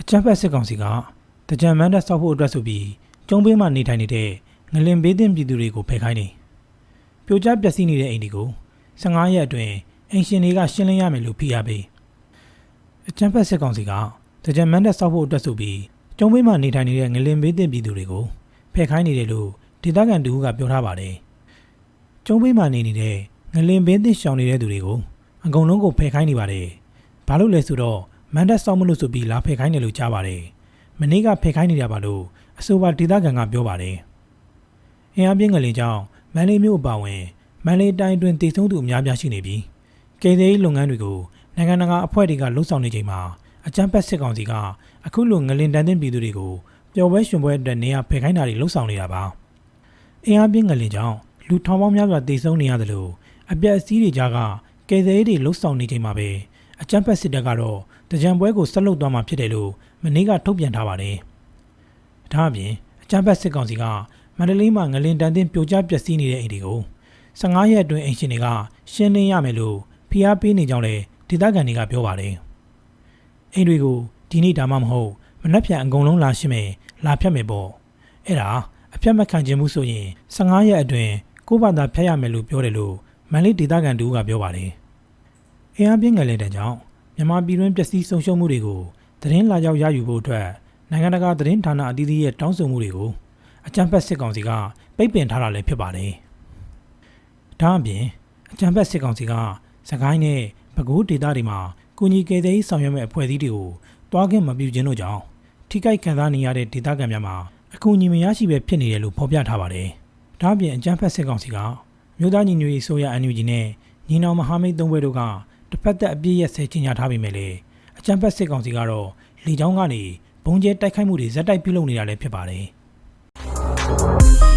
အကြမ်းဖက်စစ်ကောင်စီကတကြံမန်းတက်ဆောက်ဖို့အတွက်ဆိုပြီးကျုံးပေးမှနေထိုင်နေတဲ့ငလင်ဘေးသင့်ပြည်သူတွေကိုဖယ်ခိုင်းနေပြိုကျပျက်စီးနေတဲ့အိမ်တွေကို15ရက်အတွင်းအိမ်ရှင်တွေကရှင်းလင်းရမယ်လို့ဖိအားပေးအကြမ်းဖက်စစ်ကောင်စီကတကြံမန်းတက်ဆောက်ဖို့အတွက်ဆိုပြီးကျုံးပေးမှနေထိုင်နေတဲ့ငလင်ဘေးသင့်ပြည်သူတွေကိုဖယ်ခိုင်းနေတယ်လို့ဒေသခံတူကပြောထားပါတယ်ကျုံးပေးမှနေနေတဲ့ငလင်ဘေးသင့်ရှောင်နေတဲ့သူတွေကို အကုန်လုံးကိုဖယ်ခိုင်းနေပါတယ်ဘာလို့လဲဆိုတော့မန်တက်ဆောက်မလို့ဆိုပြီးလာဖယ်ခိုင်းတယ်လို့ကြားပါတယ်မနေ့ကဖယ်ခိုင်းနေတာပါလို့အဆိုပါဒေသခံကပြောပါတယ်အင်အားပြင်းငလင်ကြောင့်မန္တလေးမြို့အပါအဝင်မန္တလေးတိုင်းအတွင်းတည်ဆုံသူအများပြားရှိနေပြီးကယ်ဆယ်ရေးလုပ်ငန်းတွေကိုနိုင်ငံတကာအဖွဲ့တွေကလှုပ်ဆောင်နေချိန်မှာအကြမ်းဖက်စစ်ကောင်စီကအခုလိုငလင်တန်းတဲ့ပြည်သူတွေကိုပျော်ပွဲရွှင်ပွဲအတွက်နေရာဖယ်ခိုင်းတာတွေလှုပ်ဆောင်နေတာပါအင်အားပြင်းငလင်ကြောင့်လူထောင်ပေါင်းများစွာတည်ဆုံနေရတယ်လို့အပြက်အစည်းတွေကြားက ကယ်ဆယ်ရေးတွေလှုပ်ဆောင်နေချိန်မှာပဲအကြမ်းဖက်စစ်တပ်ကတော့တကြံပွဲကိုဆက်လုပ်သွားမှာဖြစ်တယ်လို့မနေ့ကထုတ်ပြန်ထားပါတယ်။ဒါအပြင်အကြမ်းဖက်စစ်ကောင်စီကမန္တလေးမှာငလင်တန်တင်ပြိုကျပျက်စီးနေတဲ့အိမ်တွေကို15ရက်အတွင်းအိမ်ရှင်တွေကရှင်းလင်းရမယ်လို့ဖိအားပေးနေကြောင်းလည်းဒေသခံတွေကပြောပါတယ်။အိမ်တွေကိုဒီနေ့ဒါမှမဟုတ်မနှက်ဖြန်အကုန်လုံးလာရှင်းမယ်လာဖြတ်မယ်ပေါ့။အဲ့ဒါအဖြတ်မခံခြင်းမှုဆိုရင်15ရက်အတွင်းကိုယ့်ဘာသာဖျက်ရမယ်လို့ပြောတယ်လို့ မန်လေးဒေသခံတူကပြောပါတယ်။အင်အားပြင်းငလင်တန်ကြောင့်မြန်မာပြည်တွင်းပျက်စီးဆုံးရှုံးမှုတွေကိုသတင်းလာရောက်ရယူဖို့အတွက်နိုင်ငံတကာသတင်းဌာနအသီးသီးရဲ့တောင်းဆိုမှုတွေကိုအကြံဖက်စစ်ကောင်စီကပိတ်ပင်ထားတာလည်းဖြစ်ပါတယ်။ဒါအပြင်အကြံဖက်စစ်ကောင်စီကစကိုင်းနဲ့ပဲခူးဒေသတွေမှာကုညီကယ်ဆယ်ရေးဆောင်ရွက်မဲ့အဖွဲ့အစည်းတွေကိုတွားခင်မပြုခြင်းတို့ကြောင့်ထိခိုက်ခံစားနေရတဲ့ဒေသခံများမှာအကူအညီမရရှိပဲဖြစ်နေတယ်လို့ဖော်ပြထားပါတယ်။ဒါအပြင်အကြံဖက်စစ်ကောင်စီက မြို့သားညီညွတ်ရေးဆိုရ NUG နဲ့ညီနောင်မဟာမိတ်သုံးဘွဲတို့ကတစ်ဖက်သက်အပြည့်ရဲ့ဆဲချင်ညာထားပေမဲ့လည်းအကြံဖက်စစ်ကောင်စီကတော့လေကြောင်းကနေဘုံကျဲတိုက်ခိုက်မှုတွေဇက်တိုက်ပြုလုပ်နေတာလည်းဖြစ်ပါတယ်။